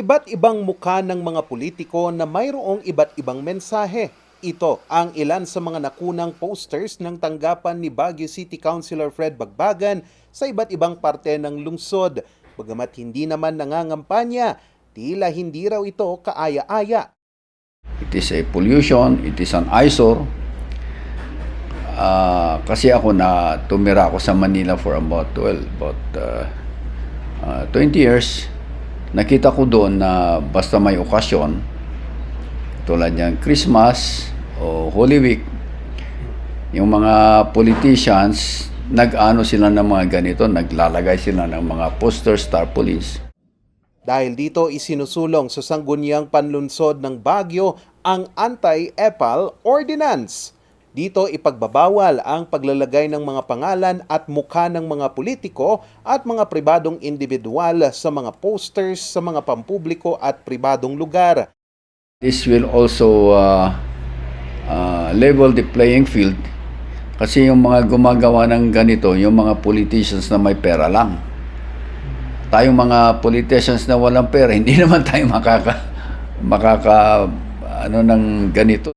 Iba't ibang mukha ng mga politiko na mayroong iba't ibang mensahe. Ito ang ilan sa mga nakunang posters ng tanggapan ni Baguio City Councilor Fred Bagbagan sa iba't ibang parte ng lungsod. Bagamat hindi naman nangangampanya, tila hindi raw ito kaaya-aya. It is a pollution, it is an eyesore. Ah, kasi ako na tumira ako sa Manila for about 12, about uh, uh, 20 years. Nakita ko doon na basta may okasyon, tulad ng Christmas o Holy Week, yung mga politicians, nag-ano sila ng mga ganito, naglalagay sila ng mga posters, tarpaulins. Dahil dito isinusulong sa sangguniang panlunsod ng Baguio ang Anti-EPAL Ordinance. Dito ipagbabawal ang paglalagay ng mga pangalan at mukha ng mga politiko at mga pribadong individual sa mga posters sa mga pampubliko at pribadong lugar. This will also uh, uh, level the playing field kasi yung mga gumagawa ng ganito, yung mga politicians na may pera lang. Tayong mga politicians na walang pera, hindi naman tayo makaka makaka ano ng ganito.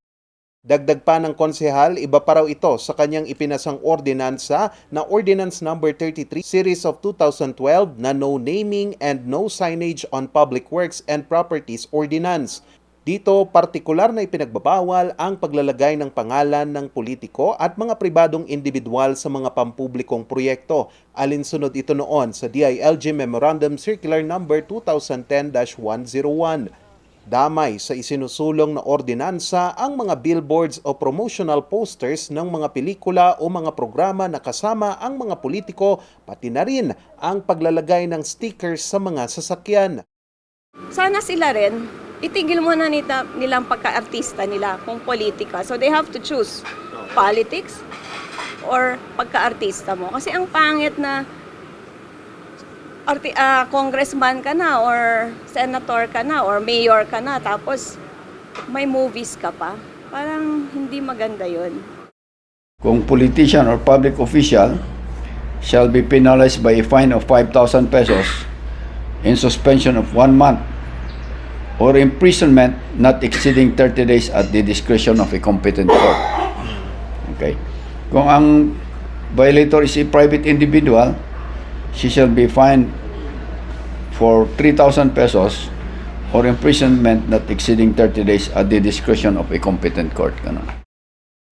Dagdag pa ng konsehal, iba pa raw ito sa kanyang ipinasang ordinansa na Ordinance Number 33 Series of 2012 na No Naming and No Signage on Public Works and Properties Ordinance. Dito, partikular na ipinagbabawal ang paglalagay ng pangalan ng politiko at mga pribadong individual sa mga pampublikong proyekto. Alinsunod ito noon sa DILG Memorandum Circular Number 2010-101. Damay sa isinusulong na ordinansa ang mga billboards o promotional posters ng mga pelikula o mga programa na kasama ang mga politiko pati na rin ang paglalagay ng stickers sa mga sasakyan. sana sila rin, itigil muna nita, nilang pagka-artista nila kung politika. So they have to choose politics or pagka-artista mo. Kasi ang pangit na arti, ah, congressman ka na or senator ka na or mayor ka na tapos may movies ka pa. Parang hindi maganda yun. Kung politician or public official shall be penalized by a fine of 5,000 pesos in suspension of one month or imprisonment not exceeding 30 days at the discretion of a competent court. Okay. Kung ang violator is a private individual, she shall be fined for 3,000 pesos or imprisonment not exceeding 30 days at the discretion of a competent court. Ganun.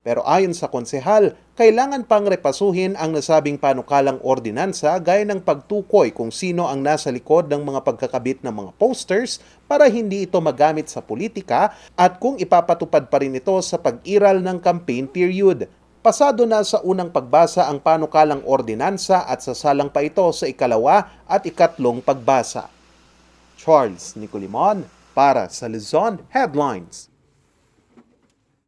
Pero ayon sa konsehal, kailangan pang repasuhin ang nasabing panukalang ordinansa gaya ng pagtukoy kung sino ang nasa likod ng mga pagkakabit ng mga posters para hindi ito magamit sa politika at kung ipapatupad pa rin ito sa pag-iral ng campaign period. Pasado na sa unang pagbasa ang panukalang ordinansa at sasalang pa ito sa ikalawa at ikatlong pagbasa. Charles Nicolimon para sa Luzon Headlines.